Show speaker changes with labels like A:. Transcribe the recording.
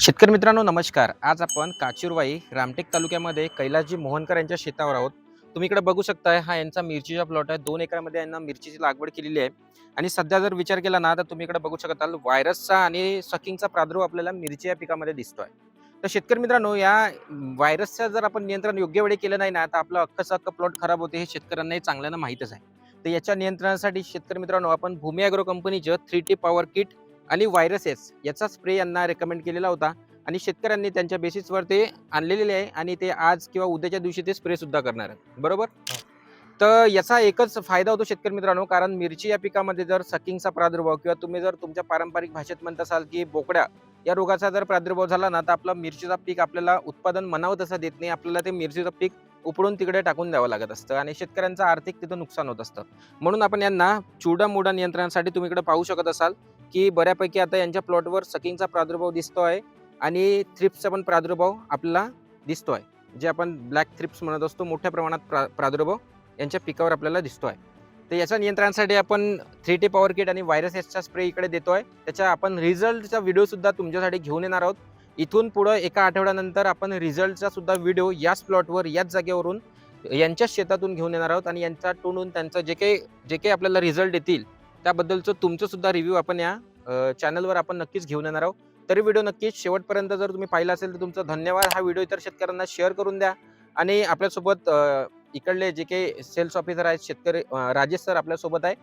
A: शेतकरी मित्रांनो नमस्कार. आज आपण काचुरवाई रामटेक तालुक्यामध्ये कैलासजी मोहनकर यांच्या शेतावर आहोत. तुम्ही इकडे बघू शकताय हा यांचा मिरचीचा प्लॉट आहे. दोन एकरामध्ये यांना मिरचीची लागवड केलेली आहे. आणि सध्या जर विचार केला ना तर तुम्ही इकडे बघू शकताल व्हायरसचा आणि सकिंगचा प्रादुर्भाव आपल्याला मिरची या पिकामध्ये दिसतोय. तर शेतकरी मित्रांनो या व्हायरसचं जर आपण नियंत्रण योग्य वेळी केलं नाही ना तर आपलं अख्खं अख्खं प्लॉट खराब होते हे शेतकऱ्यांनाही चांगल्यानं माहीतच आहे. तर याच्या नियंत्रणासाठी शेतकरी मित्रांनो आपण भूमी अॅग्रो कंपनीचं थ्री टी पॉवर किट आणि व्हायरसेस याचा स्प्रे यांना रेकमेंड केलेला होता. आणि शेतकऱ्यांनी त्यांच्या बेसिसवर ते आणलेले आहे आणि ते आज किंवा उद्याच्या दिवशी ते स्प्रे सुद्धा करणार आहेत. बरोबर? तर याचा एकच फायदा होतो शेतकरी मित्रांनो कारण मिरची या पिकामध्ये जर सकिंगचा प्रादुर्भाव किंवा तुम्ही जर तुमच्या पारंपरिक भाषेत म्हणत असाल की बोकड्या या रोगाचा जर प्रादुर्भाव झाला ना तर आपला मिरचीचा पीक आपल्याला उत्पादन म्हणावं तसं देत नाही. आपल्याला ते मिरचीचं पीक उपडून तिकडे टाकून द्यावं लागत असतं आणि शेतकऱ्यांचं आर्थिक तिथं नुकसान होत असतं. म्हणून आपण यांना चुडा मुडा नियंत्रणासाठी तुम्ही इकडे पाहू शकत असाल. की बऱ्यापैकी आता यांच्या प्लॉटवर सकिंगचा प्रादुर्भाव दिसतो आहे आणि थ्रिप्सचा पण प्रादुर्भाव आपल्याला दिसतो आहे. जे आपण ब्लॅक थ्रिप्स म्हणत असतो मोठ्या प्रमाणात प्रा प्रादुर्भाव यांच्या पिकावर आपल्याला दिसतो आहे. तर याच्या नियंत्रणासाठी आपण थ्री टी पॉवर किट आणि व्हायरस एसचा स्प्रे इकडे देतो आहे. त्याच्या आपण रिझल्टचा व्हिडिओसुद्धा तुमच्यासाठी घेऊन येणार आहोत. इथून पुढं एका आठवड्यानंतर आपण रिझल्टचा सुद्धा व्हिडिओ याच प्लॉटवर याच जागेवरून यांच्याच शेतातून घेऊन येणार आहोत आणि यांचा टोनून त्यांचं जे काही जे काही आपल्याला रिझल्ट येतील त्याबद्दलचं तुमचं सुद्धा रिव्ह्यू आपण या चॅनलवर आपण नक्कीच घेऊन येणार आहोत. तरी व्हिडिओ नक्कीच शेवटपर्यंत जर तुम्ही पाहिला असेल तर तुमचं धन्यवाद. हा व्हिडिओ इतर शेतकऱ्यांना शेअर करून द्या. आणि आपल्यासोबत इकडले जे काही सेल्स ऑफिसर आहेत शेतकरी राजेश सर आपल्यासोबत आहे.